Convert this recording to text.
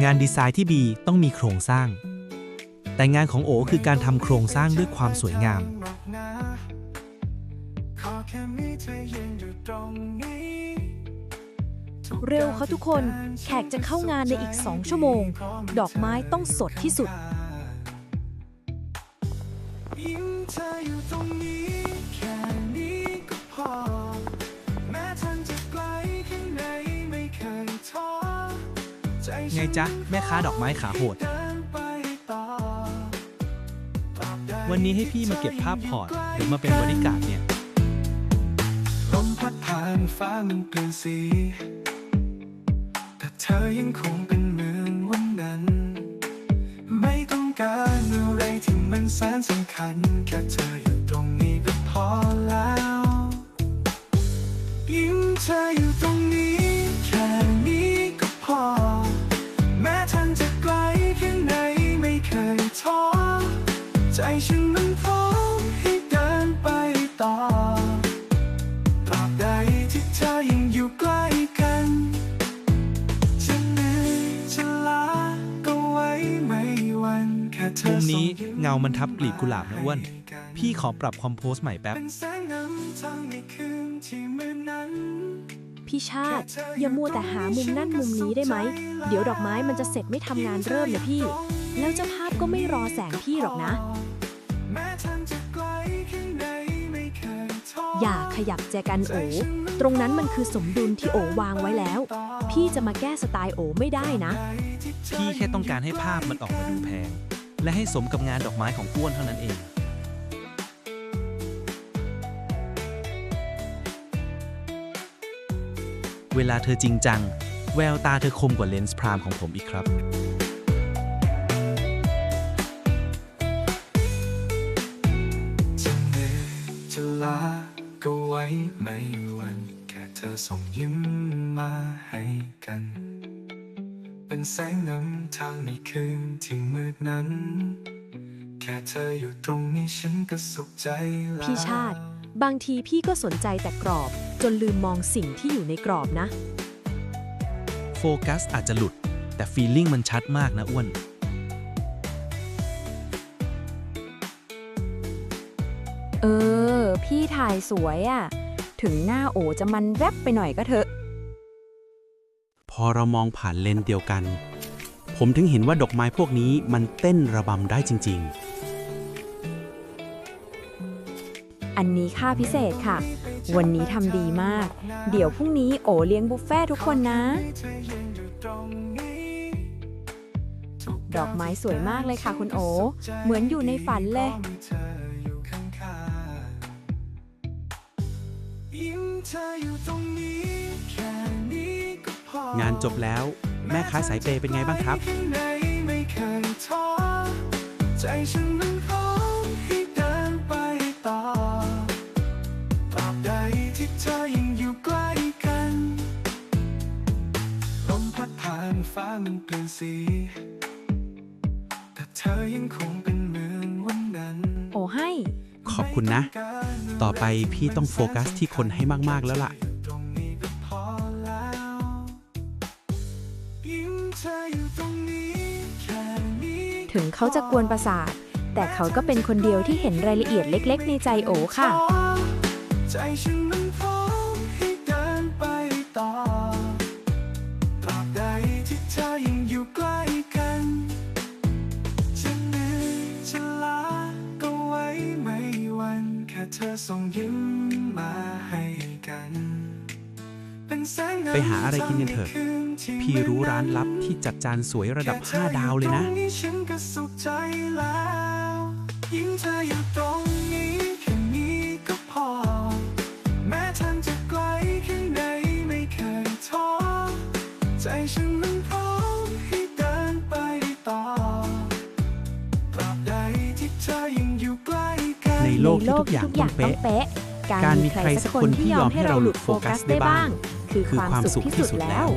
งานดีไซน์ที่ดีต้องมีโครงสร้าง แต่งานของโอคือการทำโครงสร้างด้วยความสวยงามขอแค่มีเธอยืนอยู่ตรงนี้เร็วเขาทุกคนแขกจะเข้างานในอีก 2 ชั่วโมง ดอกไม้ต้องสดที่สุด ยิ้มเธออยู่ตรงนี้แค่นี้ก็พอ ไงจ๊ะ แม่ค้าดอกไม้ขาโหด วันนี้ให้พี่มาเก็บภาพพอร์ตหรือมาเป็นบริการเนี่ยลมพัดผ่านฟ้ามันเปลี่ยนสี แต่เธอยังคงเป็นเหมือนวันนั้น ไม่ต้องการอะไรที่มันแสนสำคัญ แค่เธออยู่ ฉันมันพร้อมให้เดินไปต่อตราบใดที่เธอยังอยู่ใกล้กันจะเหนื่อยจะล้าก็ไว้ไม่หวันแค่เธอมุมนี้ส่ยิ้เงามันทับกลีบกุหลาบนะอ้วนให้กันพี่ขอปรับคอมโพสใหม่แป๊บ เป็นแสงนำทางในคืนที่มืดนั้น พี่ชาติ อย่ามัวแต่หามุมนั่นมุมนี้ได้ไหม เดี๋ยวดอกไม้มันจะเสร็จไม่ทำงานเริ่มนะพี่ แล้วเจ้าภาพก็ไม่รอแสงพี่หรอกนะแม้ทันจะไกลแค่ไหนไม่เคยท้ออย่าขยับแจกันโอ ตรงนั้นมันคือสมดุลที่โอวางไว้แล้ว พี่จะมาแก้สไตล์โอไม่ได้นะ พี่แค่ต้องการให้ภาพมันออกมาดูแพง และให้สมกับงานดอกไม้ของอ้วนเท่านั้นเอง เวลาเธอจริงจัง แววตาเธอคมกว่าเลนส์พรามของผมอีกครับจะเหนื่อยจะล้าก็ไว้ไม่หวันแค่เธอส่งยิ้มมาให้กัน เป็นแสงนำทางในคืนที่มืดนั้น แค่เธออยู่ตรงนี้ฉันก็สุขใจแล้ว พี่ชาติ บางทีพี่ก็สนใจแต่กรอบ จนลืมมองสิ่งที่อยู่ในกรอบนะ โฟกัสอาจจะหลุด แต่ฟีลลิ่งมันชัดมากนะอ้วน เออ พี่ถ่ายสวยอะ่ะถึงหน้าโอจะมันแวบไปหน่อยก็เถอะ พอเรามองผ่านเลนส์เดียวกัน ผมถึงเห็นว่าดอกไม้พวกนี้มันเต้นระบำได้จริง อันนี้ค่าพิเศษค่ะ วันนี้ทำดีมาก เดี๋ยวพรุ่งนี้โอเลี้ยงบุฟเฟ่ทุกคนนะเธอยืนอยู่ตรงนี้ดอกไม้สวยมากเลยค่ะคุณโอ เหมือนอยู่ในฝันเลยพร้อมเธออยู่ข้างๆยิ้มเธออยู่ตรงนี้แค่นี้ก็พอๆงานจบแล้ว แม่ค้าสายเปย์เป็นไงบ้างครับแม้จะไกลแไหนไม่เคยท้อใจฉันมันพร้อ ที่เธอยังอยู่ใกล้กัน ลมพัดผ่านฟ้ามันเปลี่ยนสี แต่เธอยังคงเป็นเหมือนวันนั้น โอให้ ขอบคุณนะ ต่อไปพี่ต้องโฟกัสที่คนให้มาก ๆ แล้วล่ะ ตรงนี้ก็พอแล้วยิ้มเธออยู่ตรงนี้แค่นี้ถึงเขาจะกวนประสาท แต่เขาก็เป็นคนเดียวที่เห็นรายละเอียดเล็ก ๆ ในใจโอค่ะ ใจฉันมัน ส่งยิ้มมาให้กันเป็นแสงนำไปหาอะไรกินกันเถอะทางในคืนที่พี่รู้ร้านลับที่จัดจานสวยระดับ 5 ดาวเลยนะแค่ธออตรงฉันก็สุขใจแล้วยิ่งเธออยู่ตรง โลกในที่ทุกอย่างต้องเป๊ะเป๊ะ การมีใครสักคนที่ยอมให้เราหลุดโฟกัสได้บ้าง คือคือความความสุสุขขที่ที่สุสุดดแล้แล้วว